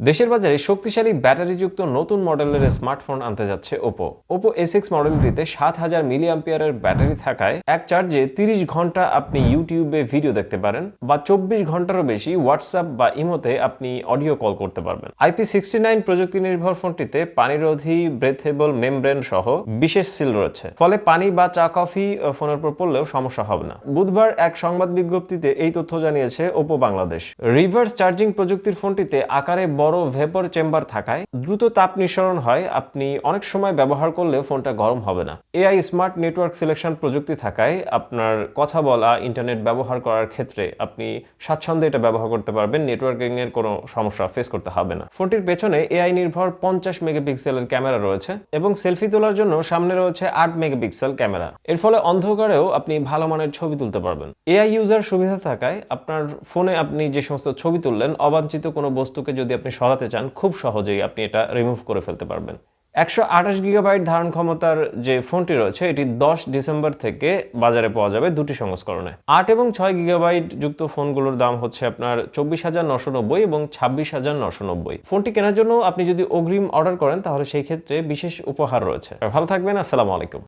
দেশের বাজারে শক্তিশালী ব্যাটারিযুক্ত নতুন মডেলের স্মার্টফোন আনতে যাচ্ছে ওপো ওপো এ সিক্স মডেলটিতে সাত হাজার মিলি অ্যাম্পিয়ারের ব্যাটারি থাকায় এক চার্জে তিরিশ ঘণ্টা আপনি ইউটিউবে ভিডিও দেখতে পারেন বা চব্বিশ ঘন্টারও বেশি হোয়াটসঅ্যাপ বা ইমোতে আপনি অডিও কল করতে পারবেন। আইপি সিক্সটি নাইন প্রযুক্তি নির্ভর ফোনটিতে পানিরোধী ব্রেথেবল মেমব্রেন সহ বিশেষ সিল রয়েছে। ফলে পানি বা চা, কফি ফোনের উপর পড়লেও সমস্যা হবে না। বুধবার এক সংবাদ বিজ্ঞপ্তিতে এই তথ্য জানিয়েছে ওপো বাংলাদেশ। রিভার্স চার্জিং প্রযুক্তির ফোনটিতে আকারে বড় ভেপর চেম্বার থাকায় দ্রুত তাপ নিঃসরণ হয়। আপনি অনেক সময় ব্যবহার করলে ফোনটা গরম হবে না। এআই স্মার্ট নেটওয়ার্ক সিলেকশন প্রযুক্তি থাকায় আপনার কথা বলা ইন্টারনেট ব্যবহার করার ক্ষেত্রে আপনি স্বাচ্ছন্দ্যে এটা ব্যবহার করতে পারবেন। নেটওয়ার্কিং এর কোনো সমস্যা ফেস করতে হবে না। ফোনটির পেছনে এআই নির্ভর পঞ্চাশ মেগাপিক্সেলের ক্যামেরা রয়েছে এবং সেলফি তোলার জন্য সামনে রয়েছে আট মেগাপিক্সেল ক্যামেরা এর ফলে অন্ধকারেও আপনি ভালো মানের ছবি তুলতে পারবেন। এআই ইউজার সুবিধা থাকায় আপনার ফোনে আপনি যে সমস্ত ছবি তুললেন, অবাঞ্ছিত কোনো বস্তুকে যদি আপনি সরাতে চান, খুব সহজেই আপনি এটা রিমুভ করে ফেলতে পারবেন। একশো আঠাশ গিগাবাইট ধারণ ক্ষমতার যে ফোনটি রয়েছে, এটি দশ ডিসেম্বর থেকে বাজারে পাওয়া যাবে দুটি সংস্করণে। আট এবং ছয় গিগাবাইট যুক্ত ফোনগুলোর দাম হচ্ছে আপনার চব্বিশ হাজার নশো নব্বই এবং ছাব্বিশ হাজার নশো নব্বই। ফোনটি কেনার জন্য আপনি যদি অগ্রিম অর্ডার করেন, তাহলে সেই ক্ষেত্রে বিশেষ উপহার রয়েছে। ভালো থাকবেন, আসসালামু আলাইকুম।